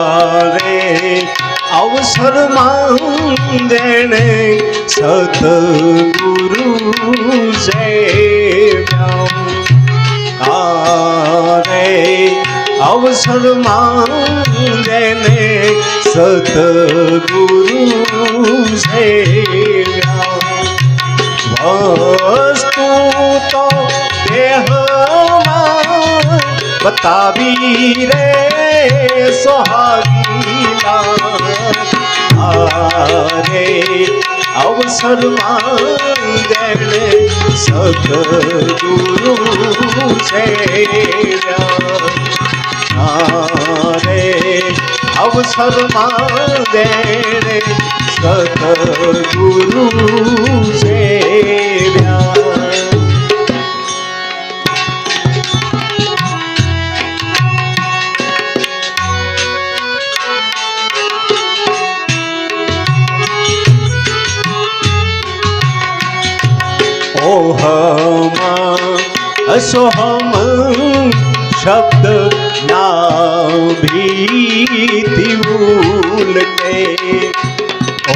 રે અવસરમાં જેણે સતગુરુ સેવ્યા તારે અવસરમાં જેને સતગુરુ વસ્તુ તો દેહ બતાવી રે સોહાગીલા આરે અવસરમાં છે સતગુરુ સેવ્યા આરે અવસરમાં જેણે અસોહમ શબ્દ ના ભીતિ ભૂલતે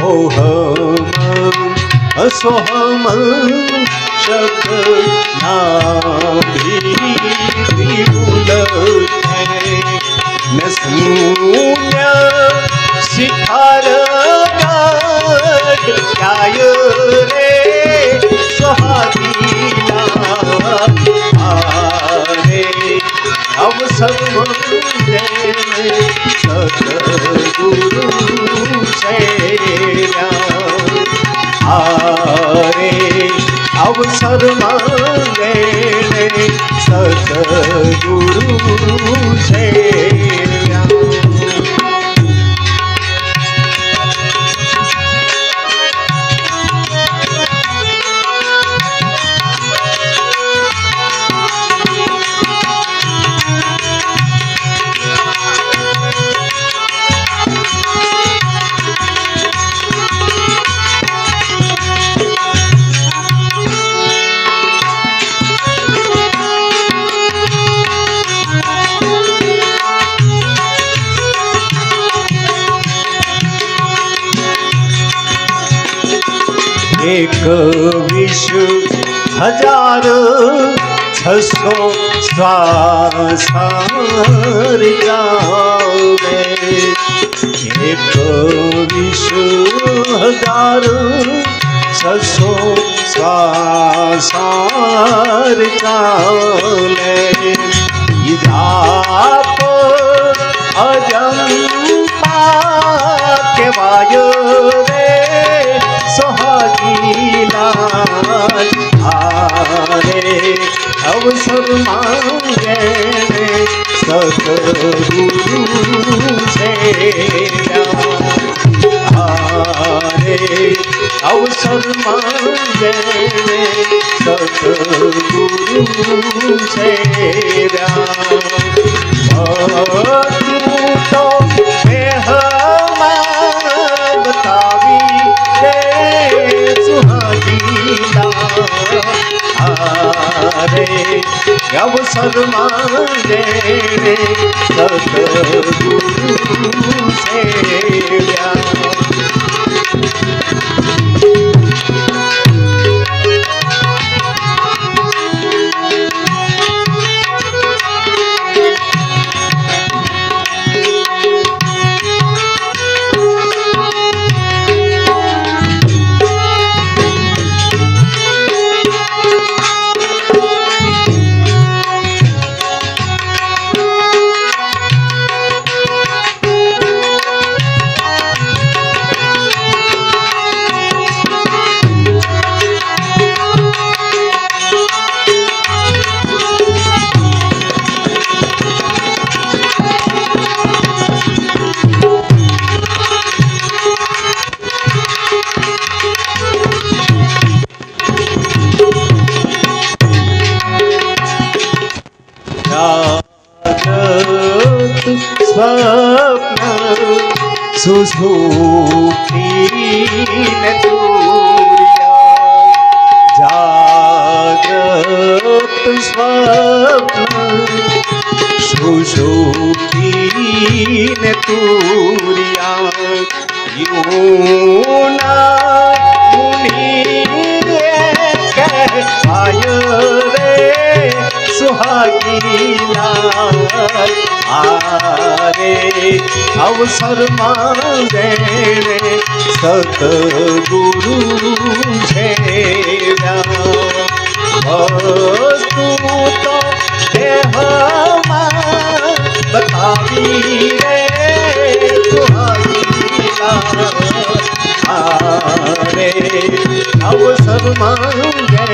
ઓહમ અસોહમ શબ્દ ના ભીતિ ભૂલતે ન શૂન્ય શિખર ગાય રે સોહાગીલા અવસર એક વિશ્વ હજાર છસો શ્વાસાર જાવે એક વિશ્વ હજાર છસો શ્વાસાર ચાલે ઈજાપ અજમ કેવાય રે સોહાગીલા આરે અવસર માંગે સદગુરુ છે હારે અવસર માંગે સદગુરુ છે તો અવસર માંગે સદગુરુ સેવ્યા સુશુકીને તુરિયા યુના મુનિએ કહેવાય રે સુહાગીના આરે અવસર માંગે સતગુરુ છે વસ્તુ તો બતાવી રે સુહાગીના આરે અવસર માંગે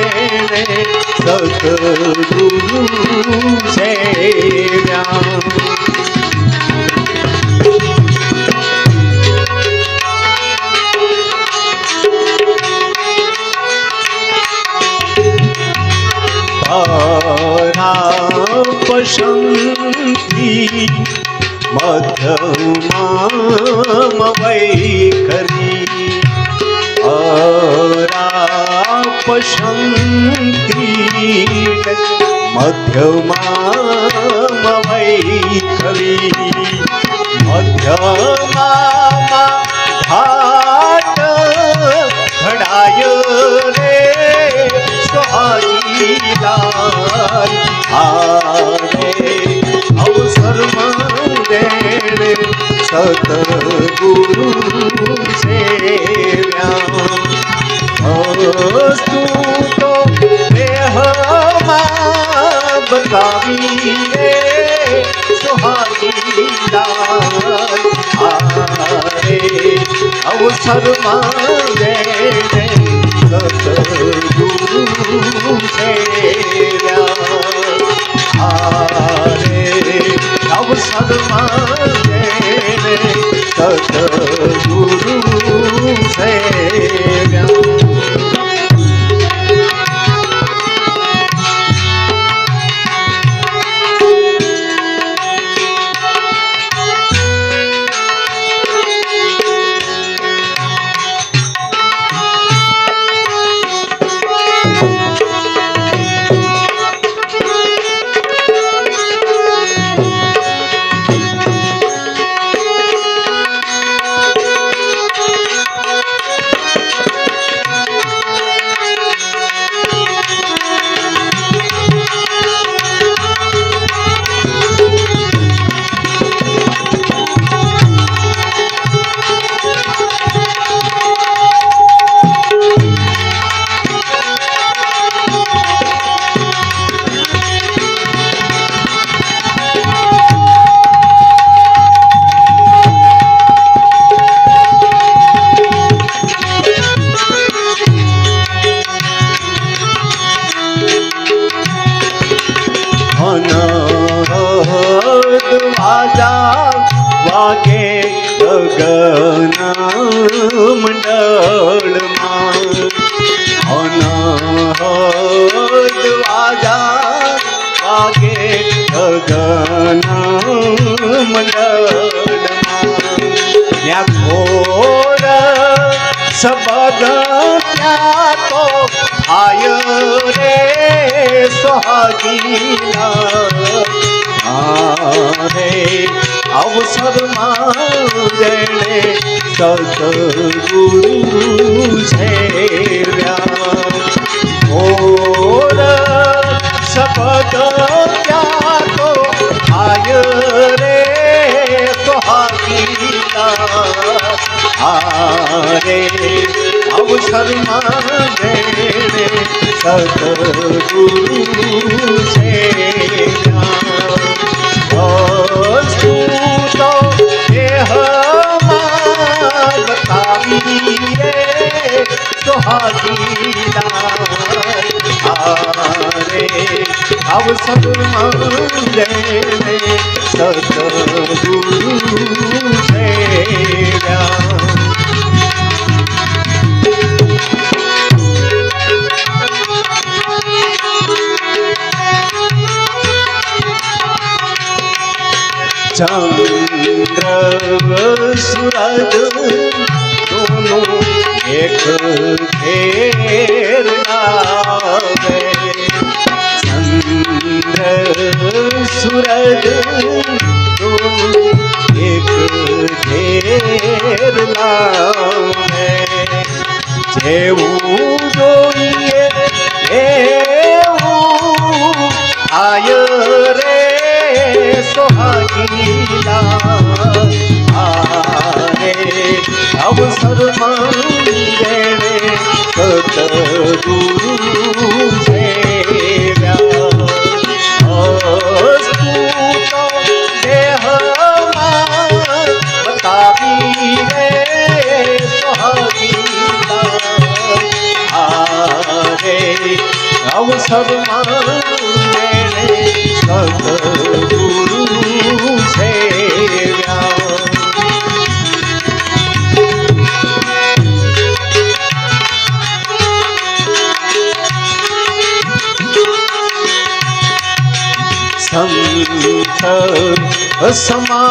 સતગુરુ સેવ્યા પસંદથી મધ્યમાં વૈખરી મધ્યમાં ભાટ ઘડાય રે સોહાગીલાલ આરે અવસર માંગે સતગુરુ વસ્તુ તો દેહમાં બતાવી રે સુહાગીલાલ આરે અવસર માંગે સતગુરુ સેવ્યા આરે ગગન મંડળમાં અનહદ વાજા વાગે ગગન મંડળમાં ત્યાં ઘોર શબદ ત્યાં તો આય રે સોહાગીના આરે અવસર માંગે સતગુરુ છે ઓર શપથ ત્યાં તો આય રે સોહાગીના આરે અવસર માંગે સતગુરુ સેવ્યા વસ્તુ અવસર માંગે સતગુરુ ચંદ્ર સૂરજ દોનો એક ઘેર આવે ચંદ્ર સૂરજ એક ઘેર લાવે. જેવું જોઈએ એવું આય રે સોહાગીલા સતગુરુ દેહમાં બતાવી રે સોહાગીલા અવસરમાં સંત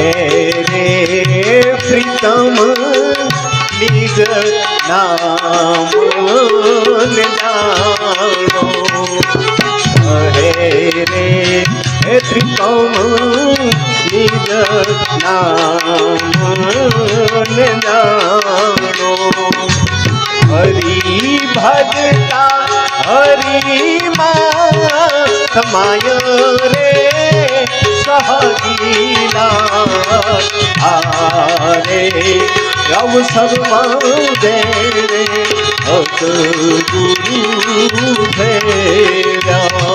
રે પ્રીતમ નિજ નામ હરે રે પ્રીતમ નિજ નામ હરી ભજતા હરી માં સમાય રે સહગીલા આરે અવસરમાં દેવે હત ગુરુ ભેરા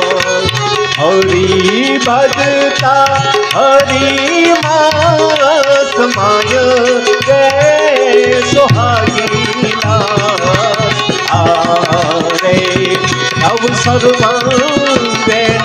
હરી બદતા હરી માં સમાય રે સોહાગીલા આરે આરે અવસરમાં દેવે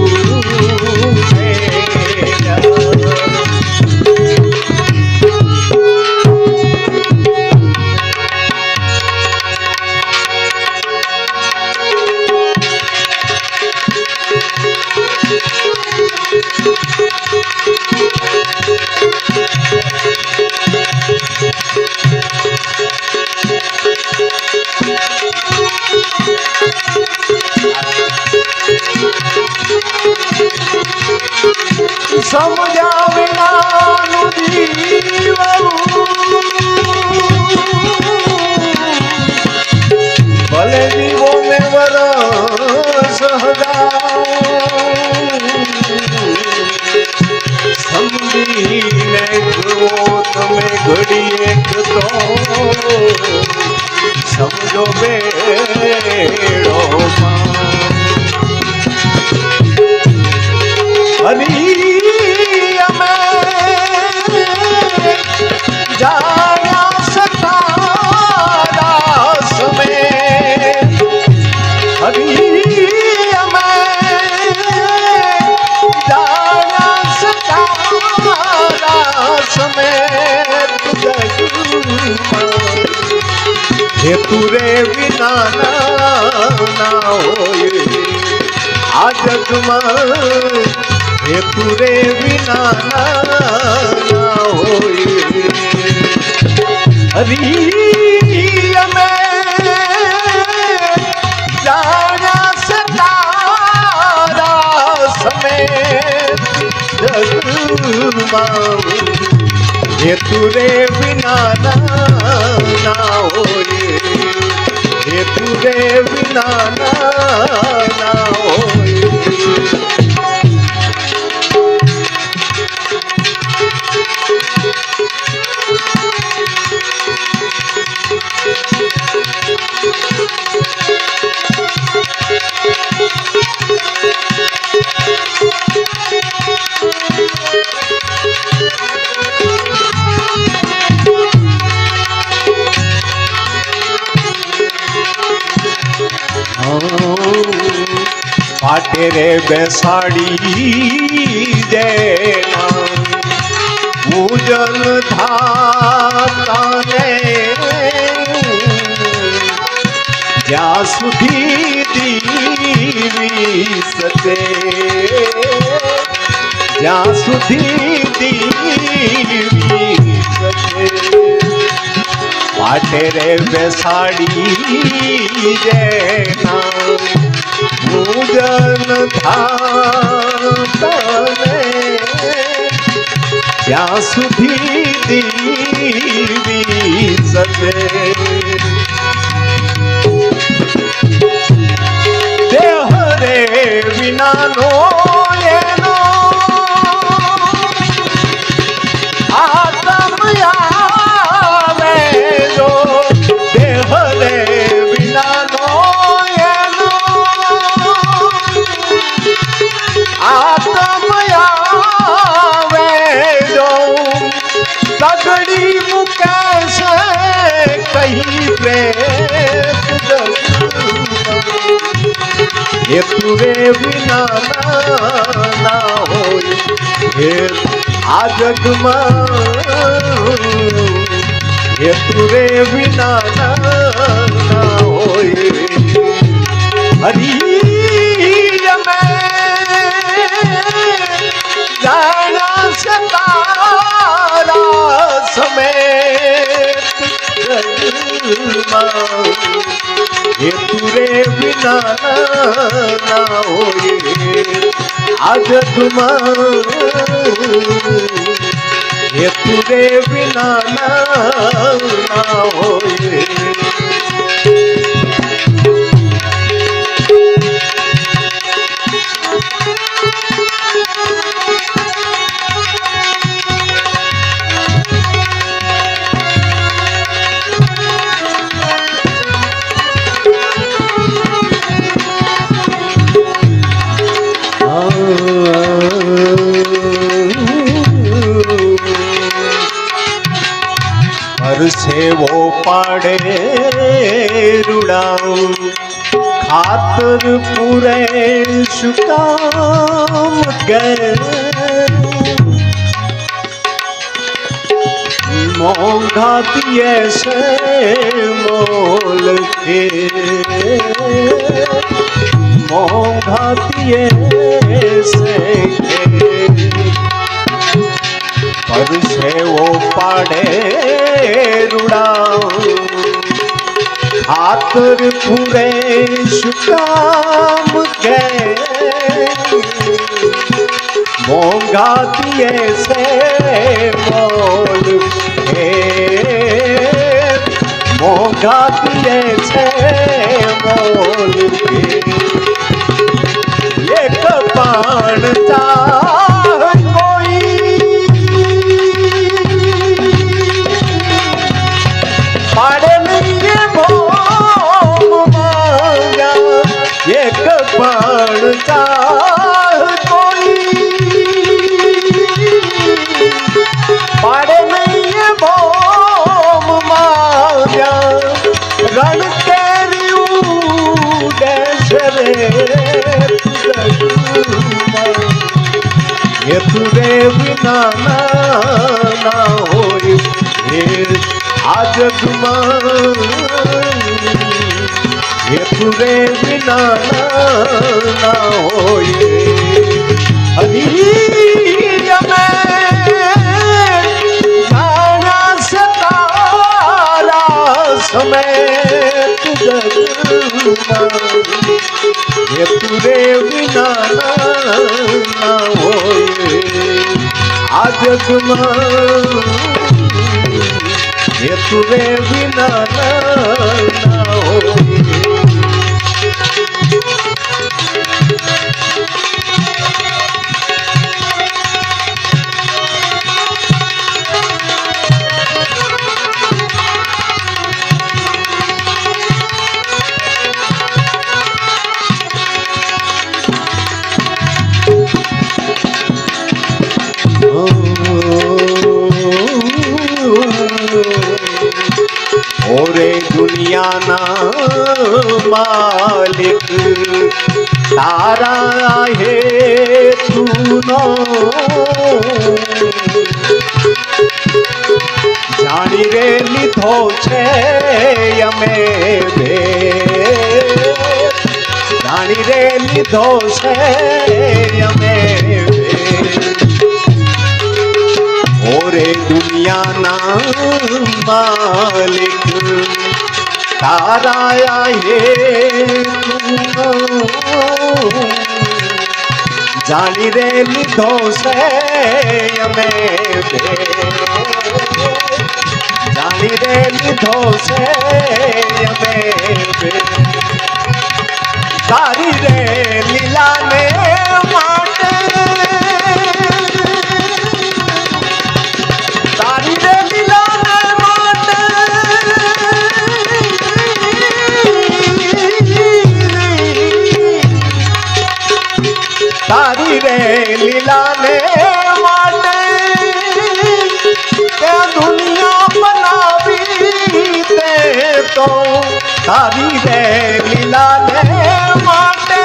હેતુ રે વિના ના હોય હરી અમે જાણ્યા સતારા સમે જગમાં હેતુ રે વિના ના બેસાડી દેના. ઉજલ થાતાને જ્યાં સુધી દીવી સતે. જ્યાં સુધી દીવી સતે. પાટે રે બેસાડી જેના પૂજન થાતને ત્યાં સુધી દીવી સકે દેહ રે વિનાનો સગડી મુકાશે, કહી પ્રેત હેતુ રે વિના ના હોય, હે આ જગમાં. હેતુ રે વિના ના હોય, હરી સતારા સમેત જગમાં હેતુ રે વિના ના હોય આ જગમાં હેતુ વિના ના પૂરે શુકામ ગયે મોંઘા દિયે છે મોલ કે મોંઘા દિયે છે પરસેવો પાડે રૂડા ખાતર પૂરે શુકામ કે મોંઘા દિયે છે મોલ કે મોંઘા દિયે છે મોલ કે એક પાણ પાણ ચાહ કોઈ પાડે નહીં એ ભોમ માંગ્યા રણ કેર્યું દેશ રે હેતુ રે વિના ના હોય. હે આ જગમાં હેતુ રે વિના ના હોય. હરી અમે તારા સમેત જગમાં હેતુ રે વિના ના હોય. આ જગમાં રે વિના ના હોય. દુનિયાના માલિક તારા હે તુનો જાણી રે લીધો છે અમે બે જાણી રે લીધો છે અમે બે ઓરે દુનિયાના માલિક તારા હે જાણી રે લીધો છે અમે જાણી રે લીધો છે અમે તારી રે લીલાને માટે. તારી રે તારી રે લીલાને માટે તે દુનિયા બનાવી તે તો. તારી રે લીલાને માટે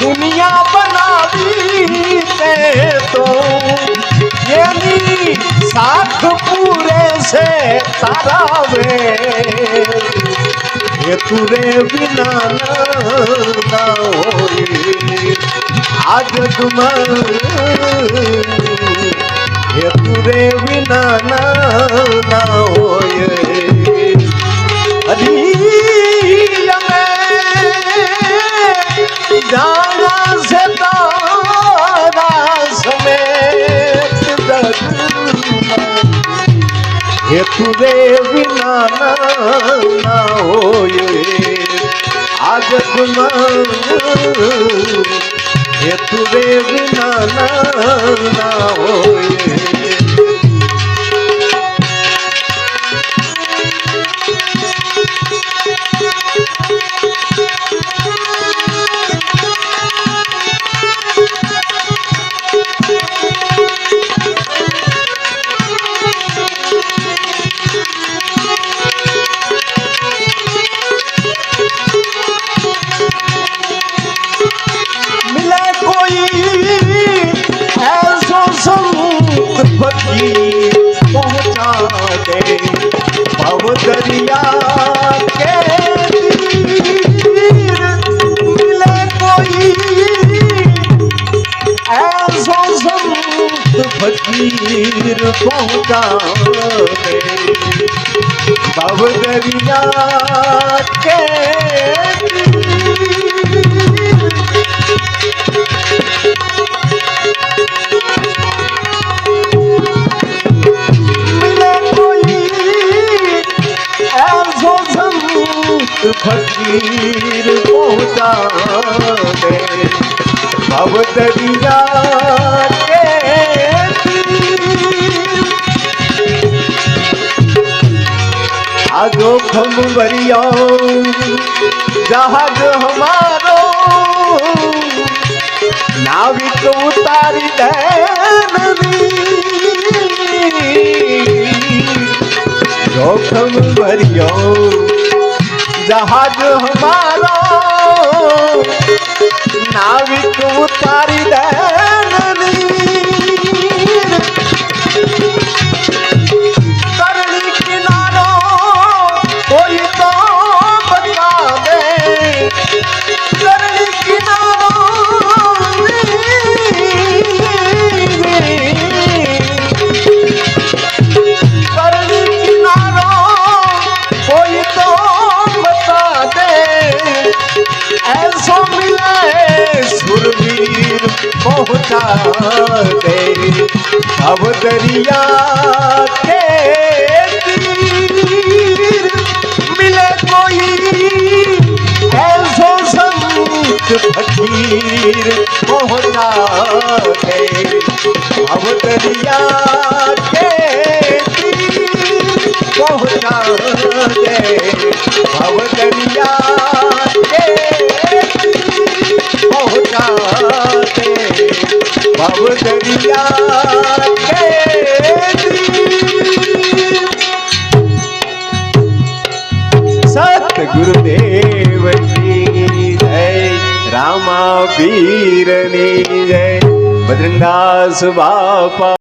દુનિયા બનાવી તે તો. એની સાથ પૂરે છે તારા એ તુરે વિના ના હોય આ જગમાં હે તુરે વિના ના હોય હરી જાણા છે હેતુ રે વિના ના હોય. આ જગમાં હેતુ રે વિના ના હોય. પહોંચાડો ભવદરિયા કે ફકીર પહોંચાડે ભવદરિયા કે આ જોખમ ભર્યો જહાજ હમારો નાવિક ઉતારી દે જોખમ ભર્યો જહાજ હમારો નાવિક ઉતારી દે पहुंचा दे अब दरिया के तीर मिले कोई ऐसो संत फकीर पहुंचा दे अब दरिया के तीर पहुंचा दे अब दरिया ગુરુદેવ રામા પીરની જય બદ્રંદાસ બાપા